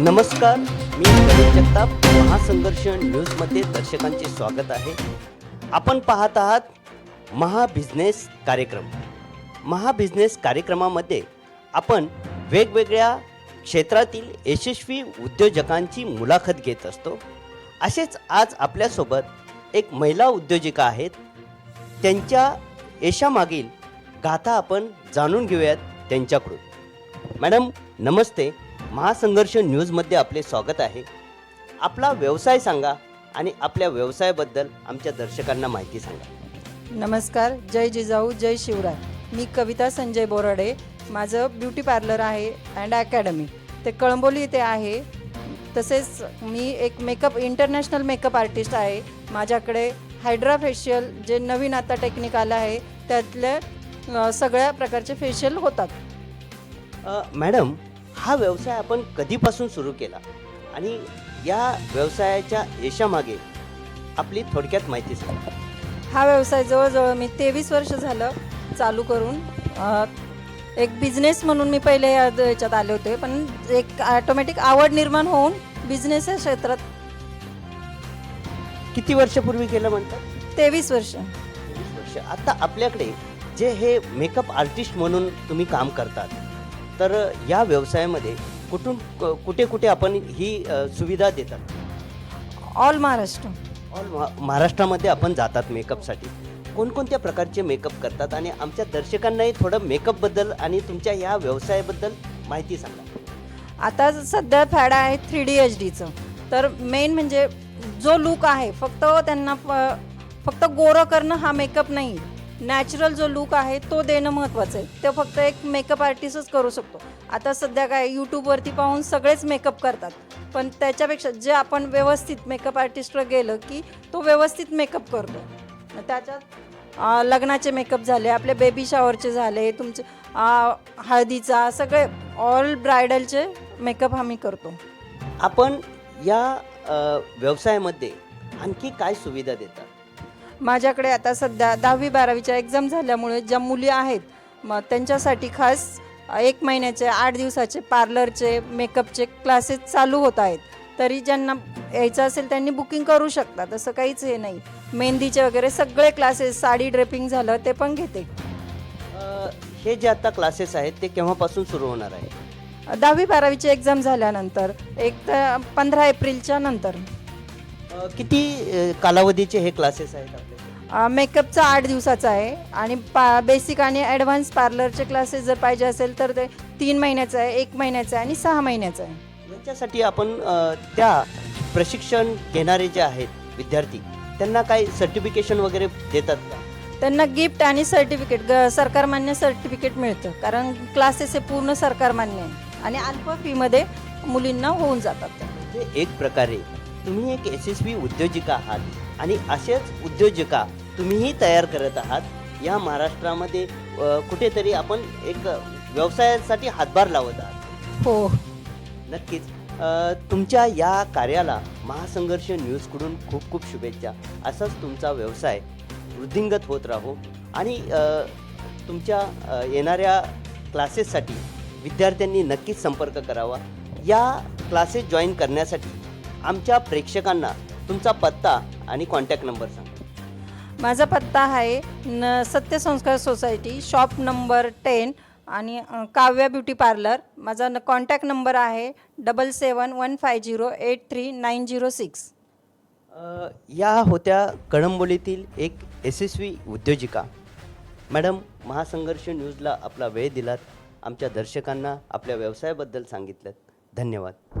नमस्कार मी जगताप महासंघर्ष न्यूजमध्ये दर्शकांचे स्वागत आहे. आपण पाहत आहात महाबिझनेस कार्यक्रम. महाबिझनेस कार्यक्रमामध्ये आपण वेगवेगळ्या क्षेत्रातील यशस्वी उद्योजकांची मुलाखत घेत असतो. असेच आज आपल्यासोबत एक महिला उद्योजिका आहेत. त्यांच्या यशामागील गाथा आपण जाणून घेऊयात त्यांच्याकडून. मॅडम नमस्ते. महासंघर्ष न्यूजमध्ये आपले स्वागत आहे. आपला व्यवसाय सांगा आणि आपल्या व्यवसायाबद्दल आमच्या दर्शकांना माहिती सांगा. नमस्कार जय जिजाऊ जय शिवराय. मी कविता संजय बोराडे माझं ब्युटी पार्लर आहे अँड अकॅडमी. ते कळंबोली इथे आहे. तसेच मी एक मेकअप इंटरनॅशनल मेकअप आर्टिस्ट आहे. माझ्याकडे हायड्रा फेशियल जे नवीन आता टेक्निक आलं आहे त्यातल्या सगळ्या प्रकारचे फेशियल होतात. मॅडम हा व्यवसाय आपण कधीपासून सुरू केला? आणि या व्यवसायाच्या यशामागे आपली थोडक्यात माहिती सांगा. हा व्यवसाय जवळजवळ मी तेवीस वर्ष झालं चालू करून अ, एक बिझनेस म्हणून मी पहिले या याच्यात आले होते पण एक ऑटोमॅटिक आवड निर्माण होऊन बिझनेस या क्षेत्रात किती वर्षापूर्वी केलं म्हणतात? तेवीस वर्ष. वर्ष. आता आपल्याकडे जे हे मेकअप आर्टिस्ट म्हणून तुम्ही काम करतात तर या व्यवसायामध्ये कुठून कुठे कुठे आपण ही सुविधा देतात? ऑल महाराष्ट्र ऑल महा- महाराष्ट्रामध्ये आपण जातात मेकअपसाठी. कोणकोणत्या प्रकारचे मेकअप करतात? आणि आमच्या दर्शकांनाही थोडं मेकअपबद्दल आणि तुमच्या या व्यवसायाबद्दल माहिती सांगा. आता सध्या फॅड आहे थ्री डी एच डीचं. तर मेन म्हणजे जो लुक आहे फक्त त्यांना फक्त गोरं करणं हा मेकअप नाही. नॅचरल जो लुक आहे तो देणं महत्त्वाचं आहे. ते फक्त एक मेकअप आर्टिस्टच करू शकतो. आता सध्या काय यूट्यूबवरती पाहून सगळेच मेकअप करतात. पण त्याच्यापेक्षा जे आपण व्यवस्थित मेकअप आर्टिस्टवर गेलं की तो व्यवस्थित मेकअप करतो. त्याच्यात लग्नाचे मेकअप झाले आपले बेबी शॉवरचे झाले तुमचे हळदीचा सगळे ऑल ब्रायडलचे मेकअप आम्ही करतो. आपण या व्यवसायामध्ये आणखी काय सुविधा देतात? माझ्याकडे आता सध्या दहावी बारावीच्या एक्झाम झाल्यामुळे ज्या मुली आहेत मग त्यांच्यासाठी खास एक महिन्याचे आठ दिवसाचे पार्लरचे मेकअपचे क्लासेस चालू होत आहेत. तरी ज्यांना यायचं असेल त्यांनी बुकिंग करू शकतात. तसं काहीच हे नाही. मेहंदीचे वगैरे सगळे क्लासेस साडी ड्रेपिंग झालं ते पण घेते. हे जे आता क्लासेस आहेत ते केव्हापासून सुरू होणार आहे? दहावी बारावीची एक्झाम झाल्यानंतर एक तर पंधरा एप्रिलच्या नंतर. अ, किती अ, कालावधीचे हे क्लासेस आहेत आपले? मेकअपचा आठ दिवसाचा आहे आणि पा बेसिक आणि ॲडव्हान्स पार्लरचे क्लासेस जर पाहिजे असेल तर ते तीन महिन्याचं आहे एक महिन्याचं आहे आणि सहा महिन्याचं आहे. यांच्यासाठी आपण अ, त्या प्रशिक्षण घेणारे जे आहेत विद्यार्थी त्यांना काही सर्टिफिकेशन वगैरे देतात का? त्यांना गिफ्ट आणि सर्टिफिकेट ग सरकारमान्य सर्टिफिकेट मिळतं. कारण क्लासेस हे पूर्ण सरकारमान्य आहे. आणि अल्प फीमध्ये मुलींना होऊन जातात. म्हणजे एक प्रकारे तुम्ही एक यशस्वी उद्योजिका आहात आणि असेच उद्योजिका तुम्हीही तयार करत आहात. या महाराष्ट्रामध्ये कुठेतरी आपण एक व्यवसायासाठी हातभार लावत आहात. हो. नक्कीच. तुमच्या या कार्याला महासंघर्ष न्यूजकडून खूप खूप शुभेच्छा. असाच तुमचा व्यवसाय वृद्धिंगत होत राहो आणि तुमच्या येणाऱ्या क्लासेससाठी विद्यार्थ्यांनी नक्कीच संपर्क करावा. या क्लासेस जॉईन करण्यासाठी आमच्या प्रेक्षकांना तुमचा पत्ता आणि कॉन्टॅक्ट नंबर सांगा. माझा पत्ता आहे न Satyasanskar society shop number ten आणि अ, काव्या ब्युटी पार्लर. माझा न कॉन्टॅक्ट नंबर आहे double seven one five zero eight three nine zero six. अ, या होत्या कळंबोलीतील एक यशस्वी उद्योजिका. मॅडम महासंघर्ष न्यूजला आपला वेळ दिलात. आमच्या दर्शकांना आपल्या व्यवसायाबद्दल सांगितलं धन्यवाद.